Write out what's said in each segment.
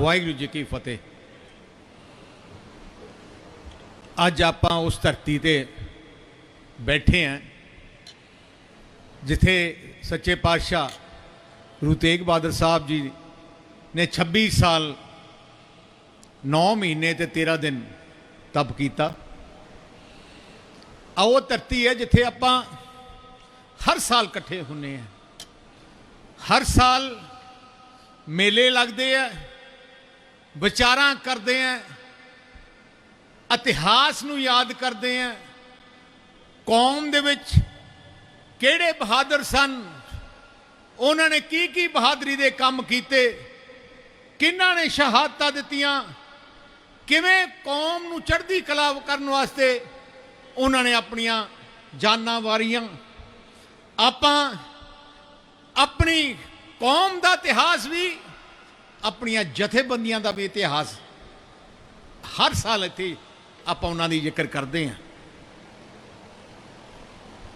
ਵਾਹਿਗੁਰੂ ਜੀ ਕੀ ਫਤਿਹ। ਅੱਜ ਆਪਾਂ ਉਸ ਧਰਤੀ ਤੇ ਬੈਠੇ ਆਂ, ਜਿੱਥੇ ਸੱਚੇ ਪਾਤਸ਼ਾਹ ਗੁਰੂ ਤੇਗ ਬਹਾਦਰ ਸਾਹਿਬ ਜੀ ਨੇ 26 ਸਾਲ 9 ਮਹੀਨੇ ਤੇ 13 ਦਿਨ ਤਪ ਕੀਤਾ। ਆ ਉਹ ਧਰਤੀ ਹੈ ਜਿੱਥੇ ਆਪਾਂ ਹਰ ਸਾਲ ਇਕੱਠੇ ਹੁੰਨੇ ਆ। ਹਰ ਸਾਲ ਮੇਲੇ ਲੱਗਦੇ ਆ ਵਿਚਾਰਾਂ ਕਰਦੇ ਆ, ਇਤਿਹਾਸ ਨੂੰ ਯਾਦ ਕਰਦੇ ਆ, ਕੌਮ ਦੇ ਵਿੱਚ ਕਿਹੜੇ ਬਹਾਦਰ ਸਨ, ਉਹਨਾਂ ਨੇ ਕੀ ਕੀ ਬਹਾਦਰੀ ਦੇ ਕੰਮ ਕੀਤੇ, ਕਿਹਨਾਂ ਨੇ ਸ਼ਹਾਦਤਾਂ ਦਿੱਤੀਆਂ, ਕਿਵੇਂ ਕੌਮ ਨੂੰ ਚੜ੍ਹਦੀ ਕਲਾ ਕਰਨ ਵਾਸਤੇ ਉਹਨਾਂ ਨੇ ਆਪਣੀਆਂ ਜਾਨਾਂ ਵਾਰੀਆਂ। ਆਪਾਂ ਆਪਣੀ ਕੌਮ ਦਾ ਇਤਿਹਾਸ ਵੀ ਆਪਣੀਆਂ ਜਥੇਬੰਦੀਆਂ ਦਾ ਵੀ ਇਤਿਹਾਸ ਹਰ ਸਾਲ ਇੱਥੇ ਆਪਾਂ ਉਹਨਾਂ ਦੀ ਜ਼ਿਕਰ ਕਰਦੇ ਹਾਂ।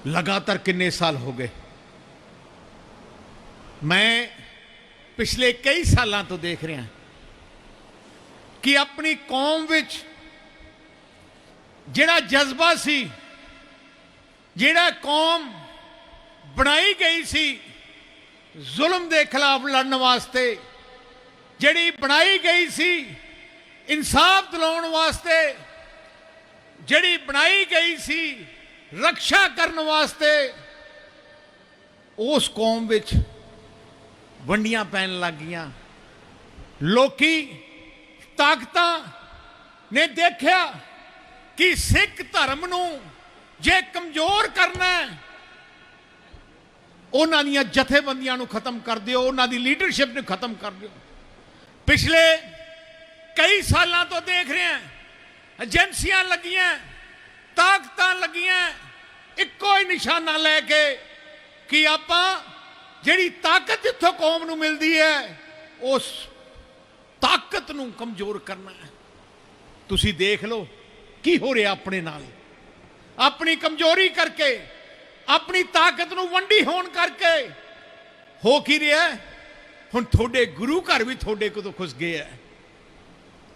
ਲਗਾਤਾਰ ਕਿੰਨੇ ਸਾਲ ਹੋ ਗਏ। ਮੈਂ ਪਿਛਲੇ ਕਈ ਸਾਲਾਂ ਤੋਂ ਦੇਖ ਰਿਹਾ ਕਿ ਆਪਣੀ ਕੌਮ ਵਿੱਚ ਜਿਹੜਾ ਜਜ਼ਬਾ ਸੀ, ਜਿਹੜਾ ਕੌਮ ਬਣਾਈ ਗਈ ਸੀ, ਜ਼ੁਲਮ ਦੇ ਖਿਲਾਫ ਲੜਨ ਵਾਸਤੇ ਜਿਹੜੀ ਬਣਾਈ ਗਈ ਸੀ, ਇਨਸਾਫ ਦਿਲਾਉਣ ਵਾਸਤੇ, ਜਿਹੜੀ ਬਣਾਈ ਗਈ ਸੀ, ਰੱਖਿਆ ਕਰਨ ਵਾਸਤੇ, ਉਸ ਕੌਮ ਵਿੱਚ ਵੰਡੀਆਂ ਪੈਣ ਲੱਗੀਆਂ ਲੋਕੀ ਤਾਕਤਾਂ ਨੇ ਦੇਖਿਆ ਕਿ ਸਿੱਖ ਧਰਮ ਨੂੰ ਜੇ ਕਮਜ਼ੋਰ ਕਰਨਾ ਉਹਨਾਂ ਦੀਆਂ ਜਥੇਬੰਦੀਆਂ ਨੂੰ ਖਤਮ ਕਰ ਦਿਓ, ਉਹਨਾਂ ਦੀ ਲੀਡਰਸ਼ਿਪ ਨੂੰ ਖਤਮ ਕਰ ਦਿਓ। ਪਿਛਲੇ ਕਈ ਸਾਲਾਂ ਤੋਂ ਦੇਖ ਰਹੇ ਹਾਂ। ਏਜੰਸੀਆਂ ਲੱਗੀਆਂ, ਤਾਕਤਾਂ ਲੱਗੀਆਂ, ਇੱਕੋ ਹੀ ਨਿਸ਼ਾਨਾ ਲੈ ਕੇ ਕਿ ਆਪਾਂ ਜਿਹੜੀ ਤਾਕਤ ਜਿੱਥੋਂ ਕੌਮ ਨੂੰ ਮਿਲਦੀ ਹੈ, ਉਸ ਤਾਕਤ ਨੂੰ ਕਮਜ਼ੋਰ ਕਰਨਾ ਹੈ। ਤੁਸੀਂ ਦੇਖ ਲਓ ਕੀ ਹੋ ਰਿਹਾ ਆਪਣੇ ਨਾਲ। ਆਪਣੀ ਕਮਜ਼ੋਰੀ ਕਰਕੇ, ਆਪਣੀ ਤਾਕਤ ਨੂੰ ਵੰਡੀ ਹੋਣ ਕਰਕੇ ਹੋ ਕੀ ਰਿਹਾ ਹੈ? ਹੁਣ ਤੁਹਾਡੇ ਗੁਰੂ ਘਰ ਵੀ ਤੁਹਾਡੇ ਕੋਲੋਂ ਖੁਸ ਗਏ ਹੈ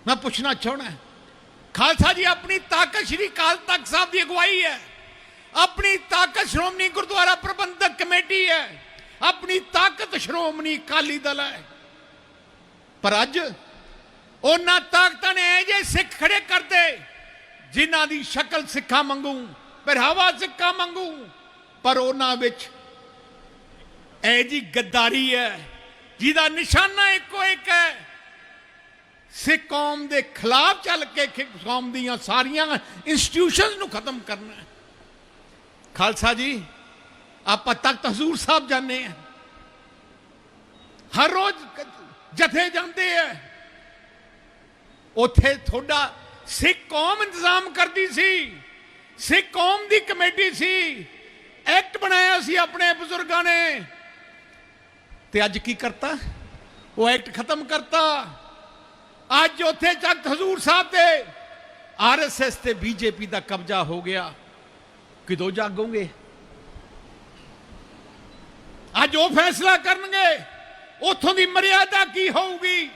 ਮੈਂ ਪੁੱਛਣਾ ਚਾਹਣਾ ਖਾਲਸਾ ਜੀ ਆਪਣੀ ਤਾਕਤ ਸ਼੍ਰੀ ਕਾਲ ਤਖਤ ਸਾਹਿਬ ਦੀ ਅਗਵਾਈ ਹੈ। ਆਪਣੀ ਤਾਕਤ ਸ਼੍ਰੋਮਣੀ ਗੁਰਦੁਆਰਾ ਪ੍ਰਬੰਧਕ ਕਮੇਟੀ ਹੈ। ਆਪਣੀ ਤਾਕਤ ਸ਼੍ਰੋਮਣੀ ਅਕਾਲੀ ਦਲ ਹੈ। ਪਰ ਅੱਜ ਉਹਨਾਂ ਤਾਕਤਾਂ ਨੇ ਇਹ ਜੇ ਸਿੱਖ ਖੜੇ ਕਰਦੇ, ਜਿਨ੍ਹਾਂ ਦੀ ਸ਼ਕਲ ਸਿੱਖਾਂ ਮੰਗੂ ਪਹਿਰਾਵਾ ਸਿੱਖਾਂ ਮੰਗੂ ਪਰ ਉਹਨਾਂ ਵਿੱਚ ਇਹ ਜੀ ਗੱਦਾਰੀ ਹੈ ਜਿਹਦਾ ਨਿਸ਼ਾਨਾ ਇੱਕੋ ਇੱਕ ਹੈ। ਸਿੱਖ ਕੌਮ ਦੇ ਖਿਲਾਫ ਚੱਲ ਕੇ ਕੌਮ ਦੀਆਂ ਸਾਰੀਆਂ ਇੰਸਟੀਟਿਊਸ਼ਨਸ ਨੂੰ ਖਤਮ ਕਰਨਾ ਹੈ। ਖਾਲਸਾ ਜੀ, ਆਪਾਂ ਤਖਤ ਹਜ਼ੂਰ ਸਾਹਿਬ ਜਾਂਦੇ ਆ ਹਰ ਰੋਜ਼ ਜਥੇ ਜਾਂਦੇ ਆ। ਉੱਥੇ ਤੁਹਾਡਾ ਸਿੱਖ ਕੌਮ ਇੰਤਜ਼ਾਮ ਕਰਦੀ ਸੀ। ਸਿੱਖ ਕੌਮ ਦੀ ਕਮੇਟੀ ਸੀ। ਐਕਟ ਬਣਾਇਆ ਸੀ ਆਪਣੇ ਬਜ਼ੁਰਗਾਂ ਨੇ। ਤੇ ਅੱਜ ਕੀ ਕਰਤਾ? ਉਹ ਐਕਟ ਖਤਮ ਕਰਤਾ। ਅੱਜ ਉੱਥੇ ਤਖਤ ਹਜ਼ੂਰ ਸਾਹਿਬ ਤੇ ਆਰਐਸਐਸ ਤੇ ਬੀਜੇਪੀ ਦਾ ਕਬਜ਼ਾ ਹੋ ਗਿਆ। ਕਿਦੋਂ ਜਾਗੋਗੇ ਅੱਜ ਉਹ ਫੈਸਲਾ ਕਰਨਗੇ, ਉਥੋਂ ਦੀ ਮਰਿਆਦਾ ਕੀ ਹੋਊਗੀ?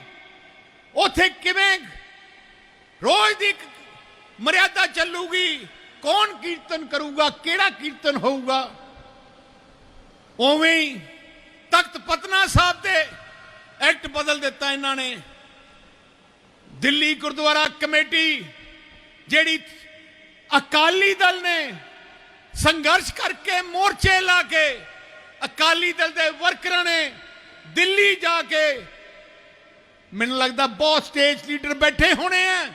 ਉਥੇ ਕਿਵੇਂ ਰੋਜ਼ ਦੀ ਮਰਿਆਦਾ ਚੱਲੂਗੀ? ਕੌਣ ਕੀਰਤਨ ਕਰੂਗਾ? ਕਿਹੜਾ ਕੀਰਤਨ ਹੋਊਗਾ? ਉਵੇਂ ਤਖਤ ਪਤਨਾ ਸਾਹਿਬ ਤੇ ਐਕਟ ਬਦਲ ਦਿੱਤਾ ਇਹਨਾਂ ਨੇ। ਦਿੱਲੀ ਗੁਰਦੁਆਰਾ ਕਮੇਟੀ ਜਿਹੜੀ ਅਕਾਲੀ ਦਲ ਨੇ ਸੰਘਰਸ਼ ਕਰਕੇ ਮੋਰਚੇ ਲਾ ਕੇ ਅਕਾਲੀ ਦਲ ਦੇ ਵਰਕਰਾਂ ਨੇ ਦਿੱਲੀ ਜਾ ਕੇ ਮੈਨੂੰ ਲੱਗਦਾ ਬਹੁਤ ਸਟੇਜ ਲੀਡਰ ਬੈਠੇ ਹੋਣੇ ਆ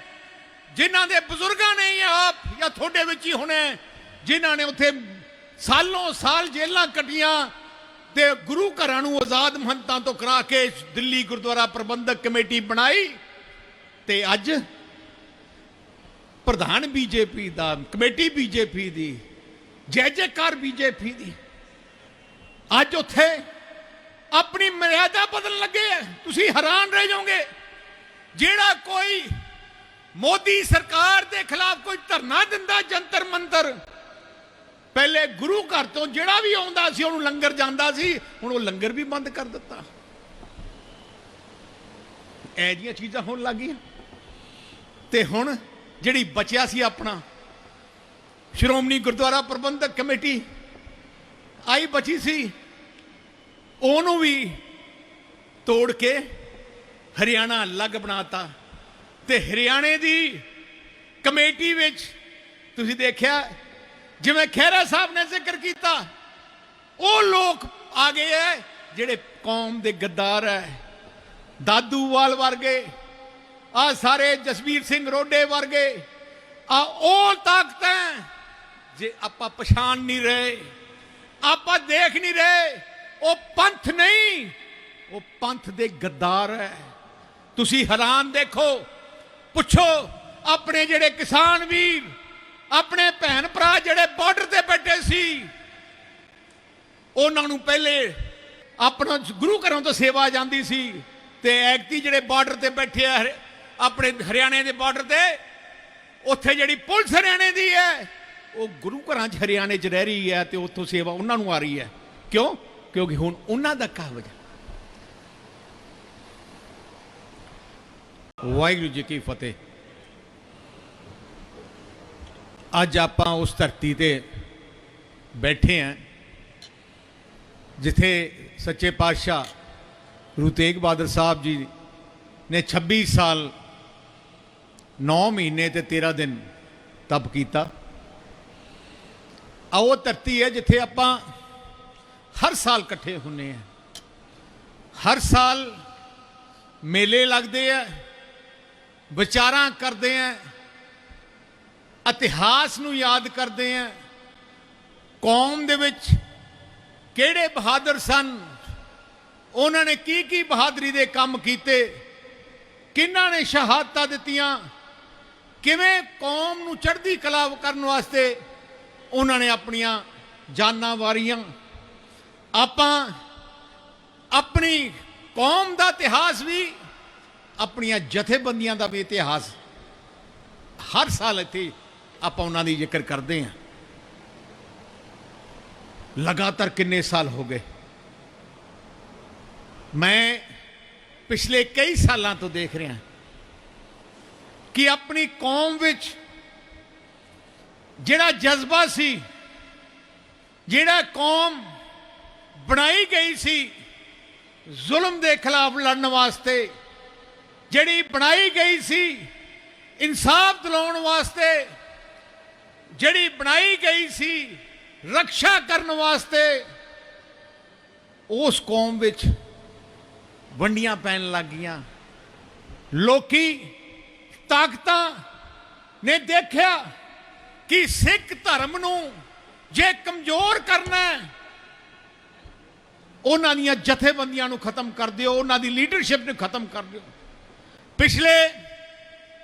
ਜਿਨ੍ਹਾਂ ਦੇ ਬਜ਼ੁਰਗਾਂ ਨੇ ਆਪ ਜਾਂ ਤੁਹਾਡੇ ਵਿੱਚ ਹੀ ਹੋਣੇ ਆ, ਜਿਨ੍ਹਾਂ ਨੇ ਉੱਥੇ ਸਾਲੋਂ ਸਾਲ ਜੇਲਾਂ ਕੱਟੀਆਂ ਤੇ ਗੁਰੂ ਘਰਾਂ ਨੂੰ ਆਜ਼ਾਦ ਮਹੰਤਾਂ ਤੋਂ ਕਰਾ ਕੇ ਦਿੱਲੀ ਗੁਰਦੁਆਰਾ ਪ੍ਰਬੰਧਕ ਕਮੇਟੀ ਬਣਾਈ ਤੇ ਅੱਜ ਪ੍ਰਧਾਨ ਬੀਜੇਪੀ ਦਾ, ਕਮੇਟੀ ਬੀਜੇਪੀ ਦੀ, ਜੈ ਜੈਕਾਰ ਬੀਜੇਪੀ ਦੀ। ਅੱਜ ਉੱਥੇ ਆਪਣੀ ਮਰਿਆਦਾ ਬਦਲਣ ਲੱਗੇ ਤੁਸੀਂ ਹੈਰਾਨ ਰਹਿ ਜਾਓਗੇ। ਜਿਹੜਾ ਕੋਈ ਮੋਦੀ ਸਰਕਾਰ ਦੇ ਖਿਲਾਫ ਕੋਈ ਧਰਨਾ ਦਿੰਦਾ ਜੰਤਰ ਮੰਤਰ ਪਹਿਲੇ ਗੁਰੂ ਘਰ ਤੋਂ ਜਿਹੜਾ ਵੀ ਆਉਂਦਾ ਸੀ, ਉਹਨੂੰ ਲੰਗਰ ਜਾਂਦਾ ਸੀ, ਹੁਣ ਉਹ ਲੰਗਰ ਵੀ ਬੰਦ ਕਰ ਦਿੱਤਾ। ਇਹ ਜੀਆਂ ਚੀਜ਼ਾਂ ਹੋਣ ਲੱਗੀਆਂ ਤੇ ਹੁਣ ਜਿਹੜੀ ਬਚਿਆ ਸੀ ਆਪਣਾ, ਸ਼੍ਰੋਮਣੀ ਗੁਰਦੁਆਰਾ ਪ੍ਰਬੰਧਕ ਕਮੇਟੀ ਆਈ ਬਚੀ ਸੀ, ਉਹਨੂੰ ਵੀ ਤੋੜ ਕੇ ਹਰਿਆਣਾ ਅਲੱਗ ਬਣਾਤਾ। ਤੇ ਹਰਿਆਣੇ ਦੀ ਕਮੇਟੀ ਵਿੱਚ ਤੁਸੀਂ ਦੇਖਿਆ ਜਿਵੇਂ ਖਹਿਰਾ ਸਾਹਿਬ ਨੇ ਜ਼ਿਕਰ ਕੀਤਾ, ਉਹ ਲੋਕ ਆ ਗਏ ਐ, ਜਿਹੜੇ ਕੌਮ ਦੇ ਗੱਦਾਰ ਐ। ਦਾਦੂਵਾਲ ਵਰਗੇ, ਆ ਸਾਰੇ ਜਸਵੀਰ ਸਿੰਘ ਰੋਡੇ ਵਰਗੇ, ਆ ਉਹ ਤਾਕਤਾਂ ਜੇ ਆਪਾਂ ਪਛਾਣ ਨਹੀਂ ਰਹੇ, ਆਪਾਂ ਦੇਖ ਨਹੀਂ ਰਹੇ, ਉਹ ਪੰਥ ਨਹੀਂ, ਉਹ ਪੰਥ ਦੇ ਗੱਦਾਰ ਹੈ ਤੁਸੀਂ ਹੈਰਾਨ ਦੇਖੋ, ਪੁੱਛੋ, ਆਪਣੇ ਜਿਹੜੇ ਕਿਸਾਨ ਵੀਰ ਆਪਣੇ ਭੈਣ ਭਰਾ ਜਿਹੜੇ ਬਾਰਡਰ ਤੇ ਬੈਠੇ ਸੀ, ਉਹਨਾਂ ਨੂੰ ਪਹਿਲੇ ਆਪਣਾ ਗੁਰੂ ਘਰੋਂ ਤੋਂ ਸੇਵਾ ਜਾਂਦੀ ਸੀ ਤੇ ਐਕਤੀ ਜਿਹੜੇ ਬਾਰਡਰ ਤੇ ਬੈਠੇ ਆ ਆਪਣੇ ਹਰਿਆਣੇ ਦੇ ਬਾਰਡਰ ਤੇ, ਉੱਥੇ ਜਿਹੜੀ ਪੁਲਿਸ ਹਰਿਆਣੇ ਦੀ ਹੈ, ਉਹ ਗੁਰੂ ਘਰਾਂ 'ਚ ਹਰਿਆਣੇ 'ਚ ਰਹਿ ਰਹੀ ਹੈ ਤੇ ਉੱਥੋਂ ਸੇਵਾ ਉਹਨਾਂ ਨੂੰ ਆ ਰਹੀ ਹੈ। ਕਿਉਂ? ਕਿਉਂਕਿ ਹੁਣ ਉਹਨਾਂ ਦਾ ਕਾਬਜ ਵਾਹਿਗੁਰੂ ਜੀ ਕੀ ਫਤਿਹ। ਅੱਜ ਆਪਾਂ ਉਸ ਧਰਤੀ ਤੇ ਬੈਠੇ ਆਂ ਜਿੱਥੇ ਸੱਚੇ ਪਾਤਸ਼ਾਹ ਗੁਰੂ ਤੇਗ ਬਹਾਦਰ ਸਾਹਿਬ ਜੀ ਨੇ 26 ਸਾਲ 9 ਮਹੀਨੇ ਤੇ 13 ਦਿਨ ਤਪ ਕੀਤਾ। ਆਹ ਉਹ ਧਰਤੀ ਹੈ ਜਿੱਥੇ ਆਪਾਂ ਹਰ ਸਾਲ ਇਕੱਠੇ ਹੁੰਨੇ ਆ ਹਰ ਸਾਲ ਮੇਲੇ ਲੱਗਦੇ ਆ, ਵਿਚਾਰਾਂ ਕਰਦੇ ਆ ਇਤਿਹਾਸ ਨੂੰ ਯਾਦ ਕਰਦੇ ਆ। ਕੌਮ ਦੇ ਵਿੱਚ ਕਿਹੜੇ ਬਹਾਦਰ ਸਨ? ਉਹਨਾਂ ਨੇ ਕੀ ਕੀ ਬਹਾਦਰੀ ਦੇ ਕੰਮ ਕੀਤੇ? ਕਿਹਨਾਂ ਨੇ ਸ਼ਹਾਦਤਾਂ ਦਿੱਤੀਆਂ? ਕਿਵੇਂ ਕੌਮ ਨੂੰ ਚੜ੍ਹਦੀ ਕਲਾ ਕਰਨ ਵਾਸਤੇ ਉਹਨਾਂ ਨੇ ਆਪਣੀਆਂ ਜਾਨਾਂ ਵਾਰੀਆਂ? ਆਪਾਂ ਆਪਣੀ ਕੌਮ ਦਾ ਇਤਿਹਾਸ ਵੀ ਆਪਣੀਆਂ ਜਥੇਬੰਦੀਆਂ ਦਾ ਵੀ ਇਤਿਹਾਸ ਹਰ ਸਾਲ ਇੱਥੇ ਆਪਾਂ ਉਹਨਾਂ ਦੀ ਜ਼ਿਕਰ ਕਰਦੇ ਹਾਂ। ਲਗਾਤਾਰ ਕਿੰਨੇ ਸਾਲ ਹੋ ਗਏ? ਮੈਂ ਪਿਛਲੇ ਕਈ ਸਾਲਾਂ ਤੋਂ ਦੇਖ ਰਿਹਾ ਕਿ ਆਪਣੀ ਕੌਮ ਵਿੱਚ ਜਿਹੜਾ ਜਜ਼ਬਾ ਸੀ, ਜਿਹੜਾ ਕੌਮ ਬਣਾਈ ਗਈ ਸੀ, ਜ਼ੁਲਮ ਦੇ ਖਿਲਾਫ ਲੜਨ ਵਾਸਤੇ, ਜਿਹੜੀ ਬਣਾਈ ਗਈ ਸੀ, ਇਨਸਾਫ ਦਿਲਾਉਣ ਵਾਸਤੇ ਜਿਹੜੀ ਬਣਾਈ ਗਈ ਸੀ ਰੱਖਿਆ ਕਰਨ ਵਾਸਤੇ, ਉਸ ਕੌਮ ਵਿੱਚ ਵੰਡੀਆਂ ਪੈਣ ਲੱਗੀਆਂ ਲੋਕੀ ਤਾਕਤਾਂ ਨੇ ਦੇਖਿਆ ਕਿ ਸਿੱਖ ਧਰਮ ਨੂੰ ਜੇ ਕਮਜ਼ੋਰ ਕਰਨਾ ਉਹਨਾਂ ਦੀਆਂ ਜਥੇਬੰਦੀਆਂ ਨੂੰ ਖਤਮ ਕਰ ਦਿਓ, ਉਹਨਾਂ ਦੀ ਲੀਡਰਸ਼ਿਪ ਨੂੰ ਖਤਮ ਕਰ ਦਿਓ। ਪਿਛਲੇ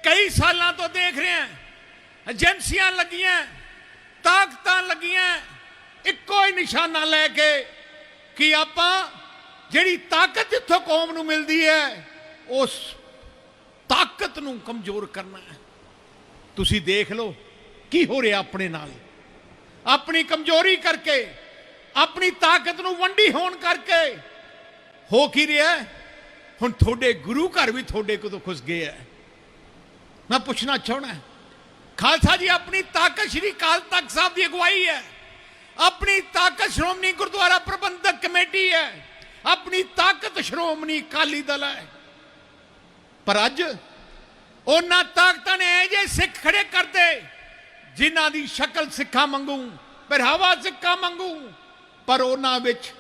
ਕਈ ਸਾਲਾਂ ਤੋਂ ਦੇਖ ਰਹੇ ਹਾਂ ਏਜੰਸੀਆਂ ਲੱਗੀਆਂ, ਤਾਕਤਾਂ ਲੱਗੀਆਂ, ਇੱਕੋ ਹੀ ਨਿਸ਼ਾਨਾ ਲੈ ਕੇ ਕਿ ਆਪਾਂ ਜਿਹੜੀ ਤਾਕਤ ਜਿੱਥੋਂ ਕੌਮ ਨੂੰ ਮਿਲਦੀ ਹੈ, ਉਸ ਤਾਕਤ ਨੂੰ ਕਮਜ਼ੋਰ ਕਰਨਾ ਹੈ। ਤੁਸੀਂ ਦੇਖ ਲਓ ਕੀ ਹੋ ਰਿਹਾ ਆਪਣੇ ਨਾਲ। ਆਪਣੀ ਕਮਜ਼ੋਰੀ ਕਰਕੇ, ਆਪਣੀ ਤਾਕਤ ਨੂੰ ਵੰਡੀ ਹੋਣ ਕਰਕੇ ਹੋ ਕੀ ਰਿਹਾ ਹੁਣ ਤੁਹਾਡੇ ਗੁਰੂ ਘਰ ਵੀ ਤੁਹਾਡੇ ਕੋਲੋਂ ਖੁਸ ਗਏ ਹੈ। ਮੈਂ ਪੁੱਛਣਾ ਚਾਹਣਾ ਖਾਲਸਾ ਜੀ, ਆਪਣੀ ਤਾਕਤ ਸ਼੍ਰੀ ਕਾਲ ਤਖਤ ਸਾਹਿਬ ਦੀ ਅਗਵਾਈ ਹੈ। ਆਪਣੀ ਤਾਕਤ ਸ਼੍ਰੋਮਣੀ ਗੁਰਦੁਆਰਾ ਪ੍ਰਬੰਧਕ ਕਮੇਟੀ ਹੈ। ਆਪਣੀ ਤਾਕਤ ਸ਼੍ਰੋਮਣੀ ਅਕਾਲੀ ਦਲ ਹੈ। ਪਰ ਅੱਜ ਉਹਨਾਂ ਤਾਕਤਾਂ ਨੇ ਇਹ ਜੇ ਸਿੱਖ ਖੜੇ ਕਰਦੇ, ਜਿਨ੍ਹਾਂ ਦੀ ਸ਼ਕਲ ਸਿੱਖਾਂ ਮੰਗੂ ਪਹਿਰਾਵਾ ਸਿੱਖਾਂ ਮੰਗੂ ਪਰ ਉਹਨਾਂ ਵਿੱਚ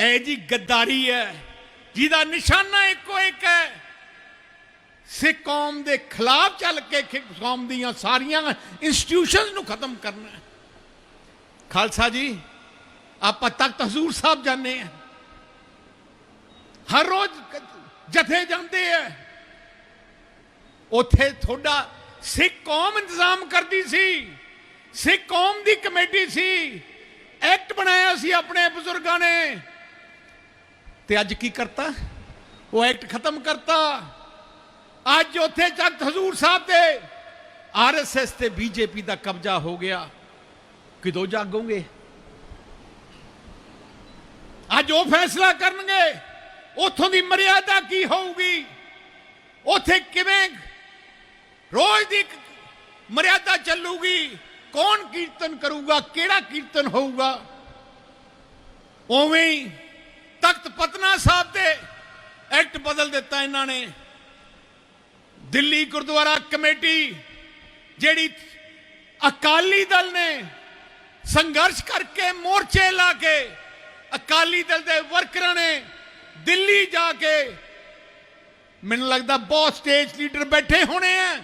ਇਹ ਜੀ ਗੱਦਾਰੀ ਹੈ, ਜਿਹਦਾ ਨਿਸ਼ਾਨਾ ਇੱਕੋ ਇੱਕ ਹੈ। ਸਿੱਖ ਕੌਮ ਦੇ ਖਿਲਾਫ ਚੱਲ ਕੇ ਕੌਮ ਦੀਆਂ ਸਾਰੀਆਂ ਇੰਸਟੀਟਿਊਸ਼ਨਸ ਨੂੰ ਖਤਮ ਕਰਨਾ। ਹੈ ਖਾਲਸਾ ਜੀ, ਆਪਾਂ ਤਖਤ ਹਜ਼ੂਰ ਸਾਹਿਬ ਜਾਂਦੇ ਆ ਹਰ ਰੋਜ਼ ਜਥੇ ਜਾਂਦੇ ਆ। ਉੱਥੇ ਤੁਹਾਡਾ ਸਿੱਖ ਕੌਮ ਇੰਤਜ਼ਾਮ ਕਰਦੀ ਸੀ। ਸਿੱਖ ਕੌਮ ਦੀ ਕਮੇਟੀ ਸੀ। ਐਕਟ ਬਣਾਇਆ ਸੀ ਆਪਣੇ ਬਜ਼ੁਰਗਾਂ ਨੇ। ਤੇ ਅੱਜ ਕੀ ਕਰਤਾ? ਉਹ ਐਕਟ ਖਤਮ ਕਰਤਾ। ਅੱਜ ਉੱਥੇ ਜਗਤ ਹਜ਼ੂਰ ਸਾਹਿਬ ਤੇ ਆਰਐਸਐਸ ਤੇ ਬੀਜੇਪੀ ਦਾ ਕਬਜ਼ਾ ਹੋ ਗਿਆ। ਕਿਦੋਂ ਜਾਗੋਗੇ? ਅੱਜ ਉਹ ਫੈਸਲਾ ਕਰਨਗੇ, ਉੱਥੋਂ ਦੀ ਮਰਿਆਦਾ ਕੀ ਹੋਊਗੀ? ਉੱਥੇ ਕਿਵੇਂ ਰੋਜ਼ ਦੀ ਮਰਿਆਦਾ ਚੱਲੂਗੀ? ਕੌਣ ਕੀਰਤਨ ਕਰੂਗਾ? ਕਿਹੜਾ ਕੀਰਤਨ ਹੋਊਗਾ? ਉਵੇਂ ਤਖਤ ਪਤਨਾ ਸਾਹਿਬ ਦੇ ਐਕਟ ਬਦਲ ਦਿੱਤਾ ਇਹਨਾਂ ਨੇ ਦਿੱਲੀ ਗੁਰਦੁਆਰਾ ਕਮੇਟੀ ਜਿਹੜੀ ਅਕਾਲੀ ਦਲ ਨੇ ਸੰਘਰਸ਼ ਕਰਕੇ ਮੋਰਚੇ ਲਾ ਕੇ ਅਕਾਲੀ ਦਲ ਦੇ ਵਰਕਰਾਂ ਨੇ ਦਿੱਲੀ ਜਾ ਕੇ ਮੈਨੂੰ ਲੱਗਦਾ ਬਹੁਤ ਸਟੇਜ ਲੀਡਰ ਬੈਠੇ ਹੋਣੇ ਆ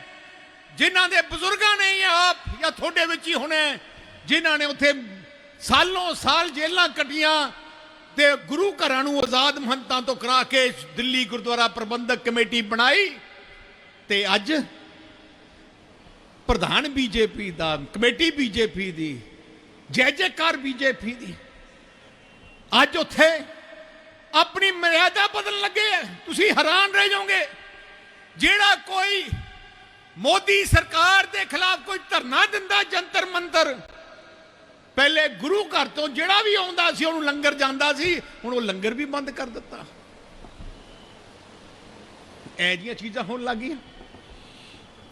ਜਿਨ੍ਹਾਂ ਦੇ ਬਜ਼ੁਰਗਾਂ ਨੇ ਜਾਂ ਆਪ ਜਾਂ ਤੁਹਾਡੇ ਵਿੱਚ ਹੀ ਹੋਣੇ ਆ, ਜਿਨ੍ਹਾਂ ਨੇ ਉੱਥੇ ਸਾਲੋਂ ਸਾਲ ਜੇਲ੍ਹਾਂ ਕੱਟੀਆਂ ਤੇ ਗੁਰੂ ਘਰਾਂ ਨੂੰ ਆਜ਼ਾਦ ਮਹੰਤਾਂ ਤੋਂ ਕਰਾ ਕੇ ਦਿੱਲੀ ਗੁਰਦੁਆਰਾ ਪ੍ਰਬੰਧਕ ਕਮੇਟੀ ਬਣਾਈ। ਤੇ ਅੱਜ ਪ੍ਰਧਾਨ ਬੀਜੇਪੀ ਦਾ, ਕਮੇਟੀ ਬੀਜੇਪੀ ਦੀ, ਜੈ ਜੈਕਾਰ ਬੀਜੇਪੀ ਦੀ, ਅੱਜ ਉੱਥੇ ਆਪਣੀ ਮਰਿਆਦਾ ਬਦਲਣ ਲੱਗੇ ਆ। ਤੁਸੀਂ ਹੈਰਾਨ ਰਹਿ ਜਾਓਗੇ। ਜਿਹੜਾ ਕੋਈ ਮੋਦੀ ਸਰਕਾਰ ਦੇ ਖਿਲਾਫ ਕੋਈ ਧਰਨਾ ਦਿੰਦਾ ਜੰਤਰ ਮੰਤਰ, ਪਹਿਲੇ ਗੁਰੂ ਘਰ ਤੋਂ ਜਿਹੜਾ ਵੀ ਆਉਂਦਾ ਸੀ, ਉਹਨੂੰ ਲੰਗਰ ਜਾਂਦਾ ਸੀ, ਹੁਣ ਉਹ ਲੰਗਰ ਵੀ ਬੰਦ ਕਰ ਦਿੱਤਾ। ਇਹ ਜੀਆਂ ਚੀਜ਼ਾਂ ਹੋਣ ਲੱਗੀਆਂ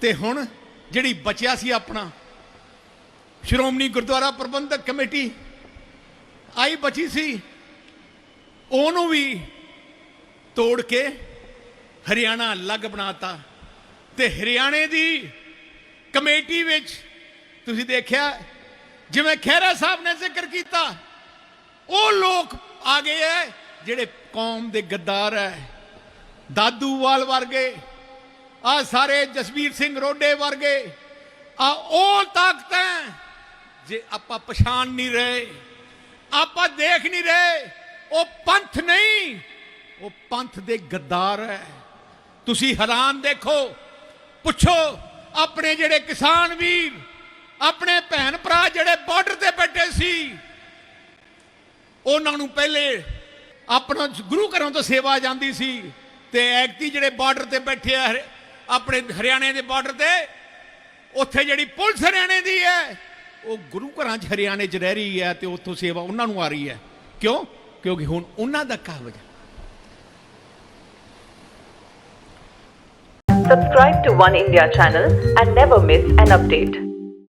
ਤੇ ਹੁਣ ਜਿਹੜੀ ਬਚਿਆ ਸੀ ਆਪਣਾ, ਸ਼੍ਰੋਮਣੀ ਗੁਰਦੁਆਰਾ ਪ੍ਰਬੰਧਕ ਕਮੇਟੀ ਆਈ ਬਚੀ ਸੀ, ਉਹਨੂੰ ਵੀ ਤੋੜ ਕੇ ਹਰਿਆਣਾ ਅਲੱਗ ਬਣਾਤਾ। ਤੇ ਹਰਿਆਣੇ ਦੀ ਕਮੇਟੀ ਵਿੱਚ ਤੁਸੀਂ ਦੇਖਿਆ, ਜਿਵੇਂ ਖਹਿਰਾ ਸਾਹਿਬ ਨੇ ਜ਼ਿਕਰ ਕੀਤਾ, ਉਹ ਲੋਕ ਆ ਗਏ ਐ, ਜਿਹੜੇ ਕੌਮ ਦੇ ਗੱਦਾਰ ਐ, ਦਾਦੂਵਾਲ ਵਰਗੇ ਆ ਸਾਰੇ ਜਸਵੀਰ ਸਿੰਘ ਰੋਡੇ ਵਰਗੇ, ਆ ਉਹ ਤਾਕਤਾਂ ਜੇ ਆਪਾਂ ਪਛਾਣ ਨਹੀਂ ਰਹੇ, ਆਪਾਂ ਦੇਖ ਨਹੀਂ ਰਹੇ, ਉਹ ਪੰਥ ਨਹੀਂ, ਉਹ ਪੰਥ ਦੇ ਗੱਦਾਰ ਹੈ। ਤੁਸੀਂ ਹੈਰਾਨ ਦੇਖੋ, ਪੁੱਛੋ ਆਪਣੇ ਜਿਹੜੇ ਕਿਸਾਨ ਵੀਰ, ਆਪਣੇ ਭੈਣ ਭਰਾ ਜਿਹੜੇ ਬਾਰਡਰ ਤੇ ਬੈਠੇ ਸੀ, ਉਹਨਾਂ ਨੂੰ ਪਹਿਲੇ ਆਪਣਾ ਗੁਰੂ ਘਰਾਂ ਤੋਂ ਸੇਵਾ ਜਾਂਦੀ ਸੀ ਤੇ ਐਕਤੀ ਜਿਹੜੇ ਬਾਰਡਰ ਤੇ ਬੈਠੇ ਆ ਆਪਣੇ ਹਰਿਆਣੇ ਦੇ ਬਾਰਡਰ ਤੇ। ਉੱਥੇ ਜਿਹੜੀ ਪੁਲਿਸ ਹਰਿਆਣੇ ਦੀ ਹੈ, ਉਹ ਗੁਰੂ ਘਰਾਂ 'ਚ ਹਰਿਆਣੇ 'ਚ ਰਹਿ ਰਹੀ ਹੈ ਤੇ ਉੱਥੋਂ ਸੇਵਾ ਉਹਨਾਂ ਨੂੰ ਆ ਰਹੀ ਹੈ। ਕਿਉਂ? ਕਿਉਂਕਿ ਹੁਣ ਉਹਨਾਂ ਦਾ ਕਾਬਜ Subscribe to One India channel and never miss an update.